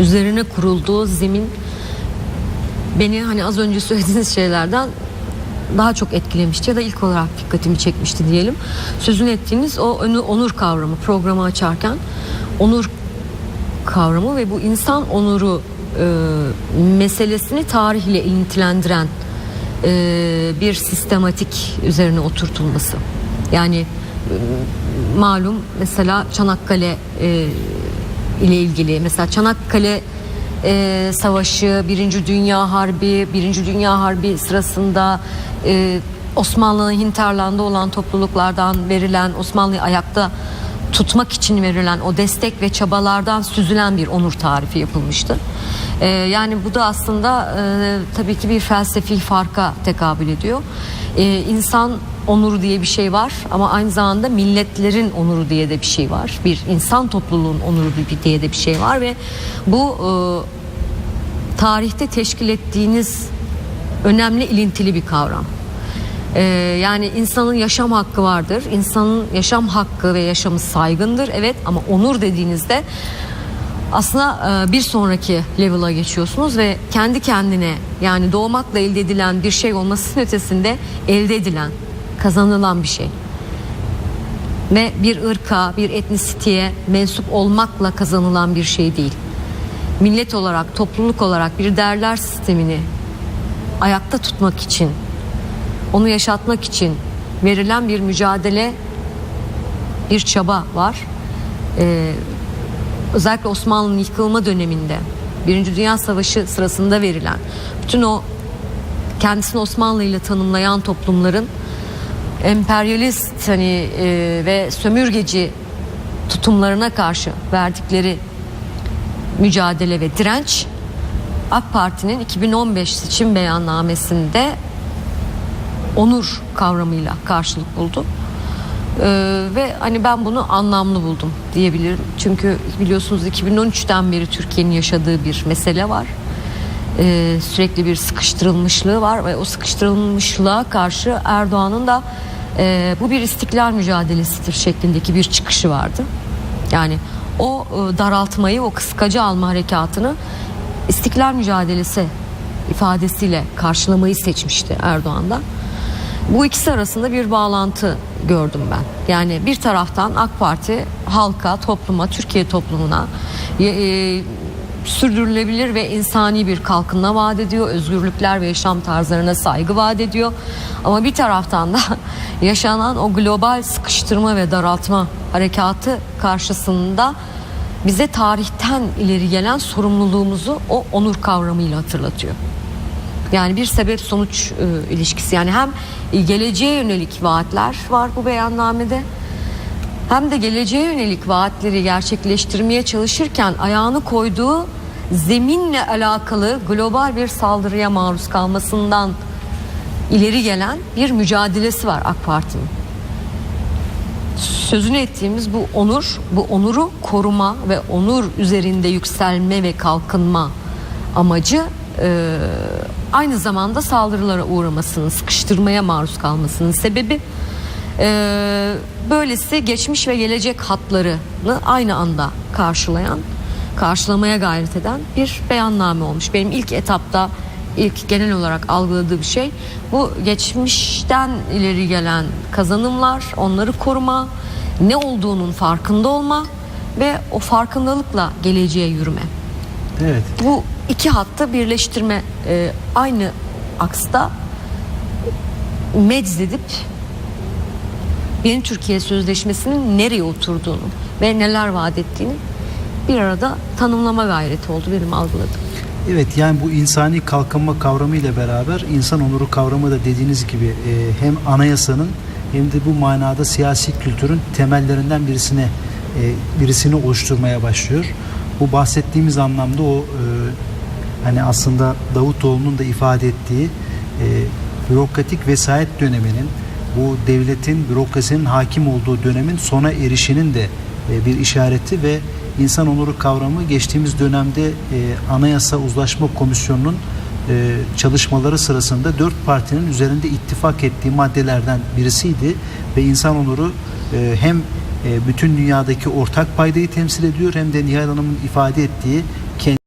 üzerine kurulduğu zemin beni hani az önce söylediğiniz şeylerden daha çok etkilemişti ya da ilk olarak dikkatimi çekmişti diyelim. Sözünü ettiğiniz o onur kavramı programı açarken onur kavramı ve bu insan onuru e, meselesini tarihle ilintilendiren e, bir sistematik üzerine oturtulması. Yani e, malum mesela Çanakkale e, ile ilgili mesela Çanakkale e, Savaşı, Birinci Dünya Harbi, Birinci Dünya Harbi sırasında e, Osmanlı'nın hinterlandı olan topluluklardan verilen Osmanlı'yı ayakta tutmak için verilen o destek ve çabalardan süzülen bir onur tarifi yapılmıştı. E, yani bu da aslında e, tabii ki bir felsefi farka tekabül ediyor. E, insan onuru diye bir şey var ama aynı zamanda milletlerin onuru diye de bir şey var. Bir insan topluluğun onuru diye de bir şey var ve bu e, tarihte teşkil ettiğiniz önemli ilintili bir kavram. Ee, yani insanın yaşam hakkı vardır. İnsanın yaşam hakkı ve yaşamı saygındır. Evet ama onur dediğinizde aslında e, bir sonraki level'a geçiyorsunuz ve kendi kendine yani doğmakla elde edilen bir şey olmasının ötesinde elde edilen, kazanılan bir şey. Ve bir ırka, bir etnisiteye mensup olmakla kazanılan bir şey değil. Millet olarak, topluluk olarak bir değerler sistemini ayakta tutmak için, onu yaşatmak için verilen bir mücadele, bir çaba var. Ee, özellikle Osmanlı'nın yıkılma döneminde, Birinci Dünya Savaşı sırasında verilen, bütün o kendisini Osmanlı ile tanımlayan toplumların emperyalist hani e, ve sömürgeci tutumlarına karşı verdikleri mücadele ve direnç AK Parti'nin 2015 seçim beyannamesinde onur kavramıyla karşılık buldu. Ee, ve hani ben bunu anlamlı buldum diyebilirim. Çünkü biliyorsunuz 2013'ten beri Türkiye'nin yaşadığı bir mesele var. Ee, sürekli bir sıkıştırılmışlığı var ve o sıkıştırılmışlığa karşı Erdoğan'ın da e, bu bir istiklal mücadelesidir şeklindeki bir çıkışı vardı. Yani o e, daraltmayı, o kıskacı alma harekatını istiklal mücadelesi ifadesiyle karşılamayı seçmişti Erdoğan'da. Bu ikisi arasında bir bağlantı gördüm ben. Yani bir taraftan AK Parti halka, topluma, Türkiye toplumuna e, sürdürülebilir ve insani bir kalkınma vaat ediyor. Özgürlükler ve yaşam tarzlarına saygı vaat ediyor. Ama bir taraftan da yaşanan o global sıkıştırma ve daraltma harekatı karşısında bize tarihten ileri gelen sorumluluğumuzu o onur kavramıyla hatırlatıyor. Yani bir sebep sonuç e, ilişkisi yani hem geleceğe yönelik vaatler var bu beyannamede hem de geleceğe yönelik vaatleri gerçekleştirmeye çalışırken ayağını koyduğu zeminle alakalı global bir saldırıya maruz kalmasından ileri gelen bir mücadelesi var AK Parti'nin. Sözünü ettiğimiz bu onur, bu onuru koruma ve onur üzerinde yükselme ve kalkınma amacı e, aynı zamanda saldırılara uğramasının, sıkıştırmaya maruz kalmasının sebebi e, böylesi geçmiş ve gelecek hatlarını aynı anda karşılayan, karşılamaya gayret eden bir beyanname olmuş. Benim ilk etapta ilk genel olarak algıladığım şey bu geçmişten ileri gelen kazanımlar, onları koruma, ne olduğunun farkında olma ve o farkındalıkla geleceğe yürüme. Evet. Bu iki hattı birleştirme e, aynı aksta meczedip Yeni Türkiye Sözleşmesi'nin nereye oturduğunu ve neler vaat ettiğini bir arada tanımlama gayreti oldu benim algıladığım. Evet yani bu insani kalkınma kavramı ile beraber insan onuru kavramı da dediğiniz gibi e, hem anayasanın hem de bu manada siyasi kültürün temellerinden birisine e, birisini oluşturmaya başlıyor. Bu bahsettiğimiz anlamda o e, hani aslında Davutoğlu'nun da ifade ettiği e, bürokratik vesayet döneminin bu devletin bürokrasinin hakim olduğu dönemin sona erişinin de e, bir işareti ve insan onuru kavramı geçtiğimiz dönemde e, Anayasa Uzlaşma Komisyonu'nun e, çalışmaları sırasında dört partinin üzerinde ittifak ettiği maddelerden birisiydi ve insan onuru e, hem e, bütün dünyadaki ortak paydayı temsil ediyor hem de Nihal Hanım'ın ifade ettiği kendi